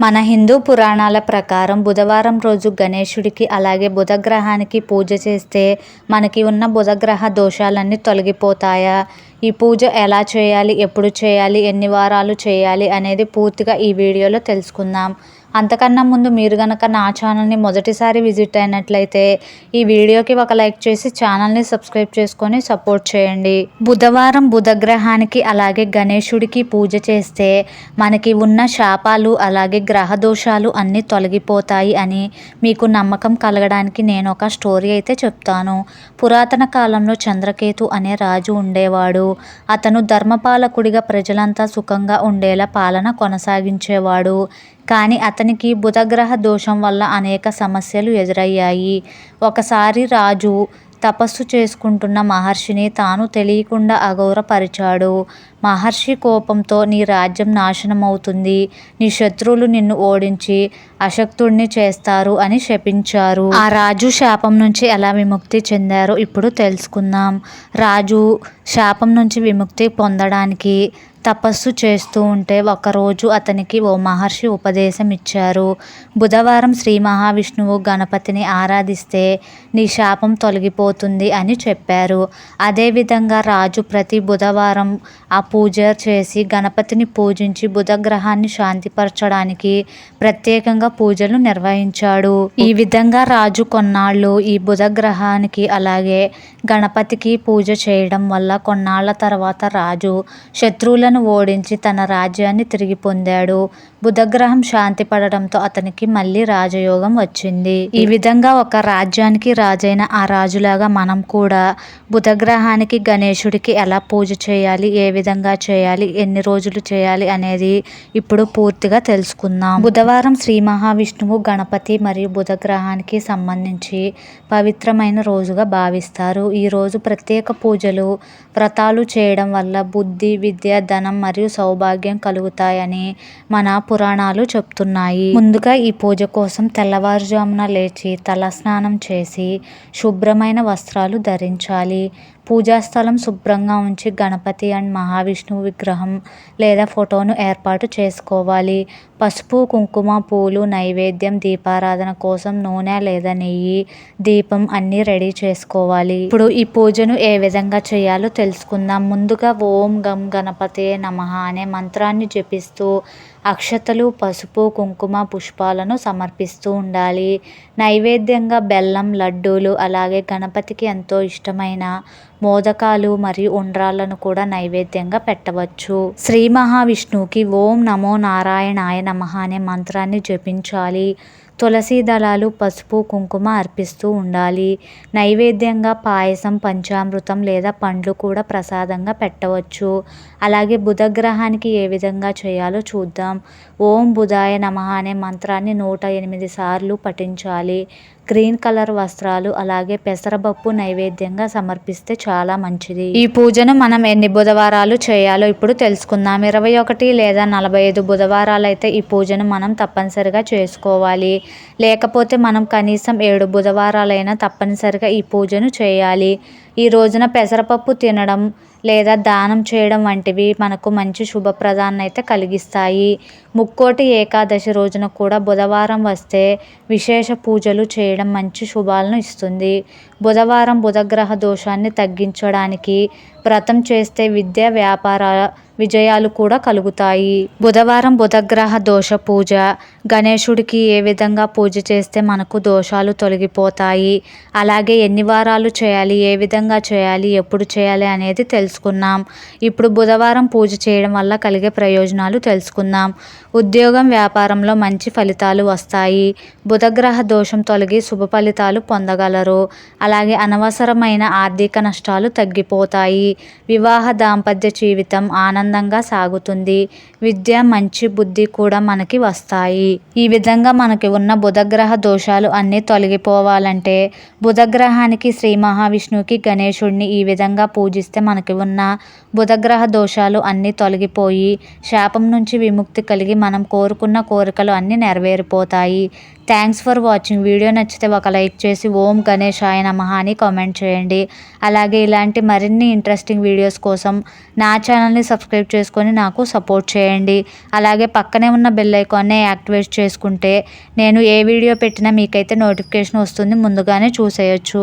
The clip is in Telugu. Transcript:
మన హిందూ పురాణాల ప్రకారం బుధవారం రోజు గణేశుడికి అలాగే బుధగ్రహానికి పూజ చేస్తే మనకి ఉన్న బుధగ్రహ దోషాలన్నీ తొలగిపోతాయా? ఈ పూజ ఎలా చేయాలి? ఎప్పుడు చేయాలి? ఎన్ని వారాలు చేయాలి? అనేది పూర్తిగా ఈ వీడియోలో తెలుసుకుందాం. అంతకన్నా ముందు మీరు కనుక నా ఛానల్ని మొదటిసారి విజిట్ అయినట్లయితే ఈ వీడియోకి ఒక లైక్ చేసి ఛానల్ని సబ్స్క్రైబ్ చేసుకొని సపోర్ట్ చేయండి. బుధవారం బుధగ్రహానికి అలాగే గణేశుడికి పూజ చేస్తే మనకి ఉన్న శాపాలు అలాగే గ్రహ దోషాలు అన్నీ తొలగిపోతాయి అని మీకు నమ్మకం కలగడానికి నేను ఒక స్టోరీ అయితే చెప్తాను. పురాతన కాలంలో చంద్రకేతు అనే రాజు ఉండేవాడు. అతను ధర్మపాలకుడిగా ప్రజలంతా సుఖంగా ఉండేలా పాలన కొనసాగించేవాడు. కానీ అతనికి బుధగ్రహ దోషం వల్ల అనేక సమస్యలు ఎదురయ్యాయి. ఒకసారి రాజు తపస్సు చేసుకుంటున్న మహర్షిని తాను తెలియకుండా అగౌరపరిచాడు మహర్షి కోపంతో నీ రాజ్యం నాశనం అవుతుంది నీ శత్రువులు నిన్ను ఓడించి అశక్తుడిని చేస్తారు అని శపించారు. ఆ రాజు శాపం నుంచి ఎలా విముక్తి చెందారో ఇప్పుడు తెలుసుకుందాం. రాజు శాపం నుంచి విముక్తి పొందడానికి తపస్సు చేస్తూ ఉంటే ఒకరోజు అతనికి ఓ మహర్షి ఉపదేశం ఇచ్చారు బుధవారం శ్రీ మహావిష్ణువు గణపతిని ఆరాధిస్తే నీ శాపం తొలగిపోతుంది అని చెప్పారు. అదేవిధంగా రాజు ప్రతి బుధవారం ఆ పూజ చేసి గణపతిని పూజించి బుధగ్రహాన్ని శాంతిపరచడానికి ప్రత్యేకంగా పూజలు నిర్వహించాడు. ఈ విధంగా రాజు కొన్నాళ్ళు ఈ బుధగ్రహానికి అలాగే గణపతికి పూజ చేయడం వల్ల కొన్నాళ్ళ తర్వాత రాజు శత్రువుల శత్రువులను ఓడించి తన రాజ్యాన్ని తిరిగి పొందాడు. బుధగ్రహం శాంతి పడడంతో అతనికి మళ్ళీ రాజయోగం వచ్చింది. ఈ విధంగా ఒక రాజ్యానికి రాజైన ఆ రాజులాగా మనం కూడా బుధగ్రహానికి గణేశుడికి ఎలా పూజ చేయాలి ఏ విధంగా చేయాలి ఎన్ని రోజులు చేయాలి అనేది ఇప్పుడు పూర్తిగా తెలుసుకుందాం. బుధవారం శ్రీ మహావిష్ణువు గణపతి మరియు బుధగ్రహానికి సంబంధించి పవిత్రమైన రోజుగా భావిస్తారు. ఈ రోజు ప్రత్యేక పూజలు వ్రతాలు చేయడం వల్ల బుద్ధి విద్య ధనం మరియు సౌభాగ్యం కలుగుతాయని మన పురాణాలు చెప్తున్నాయి. ముందుగా ఈ పూజ కోసం తెల్లవారుజామున లేచి తల స్నానం చేసి శుభ్రమైన వస్త్రాలు ధరించాలి. పూజా స్థలం శుభ్రంగా ఉంచి గణపతి అండ్ మహావిష్ణువు విగ్రహం లేదా ఫోటోను ఏర్పాటు చేసుకోవాలి. పసుపు కుంకుమ పూలు నైవేద్యం దీపారాధన కోసం నూనె లేదా నెయ్యి దీపం అన్నీ రెడీ చేసుకోవాలి. ఇప్పుడు ఈ పూజను ఏ విధంగా చేయాలో తెలుసుకుందాం. ముందుగా ఓం గం గణపతే నమ అనే మంత్రాన్ని జపిస్తూ అక్షతలు పసుపు కుంకుమ పుష్పాలను సమర్పిస్తూ ఉండాలి. నైవేద్యంగా బెల్లం లడ్డూలు అలాగే గణపతికి ఎంతో ఇష్టమైన మోదకాలు మరియు ఉండ్రాళ్ళను కూడా నైవేద్యంగా పెట్టవచ్చు. శ్రీ మహావిష్ణువుకి ఓం నమో నారాయణాయ నమ అనే మంత్రాన్ని జపించాలి. తులసి దళాలు పసుపు కుంకుమ అర్పిస్తూ ఉండాలి. నైవేద్యంగా పాయసం పంచామృతం లేదా పండ్లు కూడా ప్రసాదంగా పెట్టవచ్చు. అలాగే బుధగ్రహానికి ఏ విధంగా చేయాలో చూద్దాం. ఓం బుధాయ నమ అనే మంత్రాన్ని నూట ఎనిమిది సార్లు పఠించాలి. గ్రీన్ కలర్ వస్త్రాలు అలాగే పెసరపప్పు నైవేద్యంగా సమర్పిస్తే చాలా మంచిది. ఈ పూజను మనం ఎన్ని బుధవారాలు చేయాలో ఇప్పుడు తెలుసుకుందాం. ఇరవై ఒకటి లేదా నలభై ఐదు బుధవారాలు అయితే ఈ పూజను మనం తప్పనిసరిగా చేసుకోవాలి. లేకపోతే మనం కనీసం ఏడు బుధవారాలైనా తప్పనిసరిగా ఈ పూజను చేయాలి. ఈ రోజున పెసరపప్పు తినడం లేదా దానం చేయడం వంటివి మనకు మంచి శుభప్రదాన్ని అయితే కలిగిస్తాయి. ముక్కోటి ఏకాదశి రోజున కూడా బుధవారం వస్తే విశేష పూజలు చేయడం మంచి శుభాలను ఇస్తుంది. బుధవారం బుధగ్రహ దోషాన్ని తగ్గించడానికి వ్రతం చేస్తే విద్య వ్యాపార విజయాలు కూడా కలుగుతాయి. బుధవారం బుధగ్రహ దోష పూజ. గణేశుడికి ఏ విధంగా పూజ చేస్తే మనకు దోషాలు తొలగిపోతాయి? అలాగే ఎన్ని వారాలు చేయాలి? ఏ విధంగా చేయాలి? ఎప్పుడు చేయాలి అనేది తెలుసుకున్నాం ఇప్పుడు బుధవారం పూజ చేయడం వల్ల కలిగే ప్రయోజనాలు తెలుసుకుందాం. ఉద్యోగం వ్యాపారంలో మంచి ఫలితాలు వస్తాయి. బుధగ్రహ దోషం తొలగి శుభ ఫలితాలు పొందగలరు. అలాగే అనవసరమైన ఆర్థిక నష్టాలు తగ్గిపోతాయి. వివాహ దాంపత్య జీవితం ఆనందంగా సాగుతుంది. విద్య మంచి బుద్ధి కూడా మనకి వస్తాయి. ఈ విధంగా మనకి ఉన్న బుధగ్రహ దోషాలు అన్నీ తొలగిపోవాలంటే బుధగ్రహానికి శ్రీ మహావిష్ణువుకి గణేశుడిని ఈ విధంగా పూజిస్తే మనకి ఉన్న బుధగ్రహ దోషాలు అన్నీ తొలగిపోయి శాపం నుంచి విముక్తి కలిగి మనం కోరుకున్న కోరికలు అన్నీ నెరవేరిపోతాయి. థ్యాంక్స్ ఫర్ వాచింగ్ వీడియో నచ్చితే ఒక లైక్ చేసి ఓం గణేశాయ నమః అని కామెంట్ చేయండి. అలాగే ఇలాంటి మరిన్ని ఇంట్రెస్టింగ్ వీడియోస్ కోసం నా ఛానల్ని సబ్స్క్రైబ్ చేసుకొని నాకు సపోర్ట్ చేయండి. అలాగే పక్కనే ఉన్న బెల్ ఐకాన్ని యాక్టివేట్ చేసుకుంటే నేను ఏ వీడియో పెట్టినా మీకైతే నోటిఫికేషన్ వస్తుంది. ముందుగానే చూసేయచ్చు.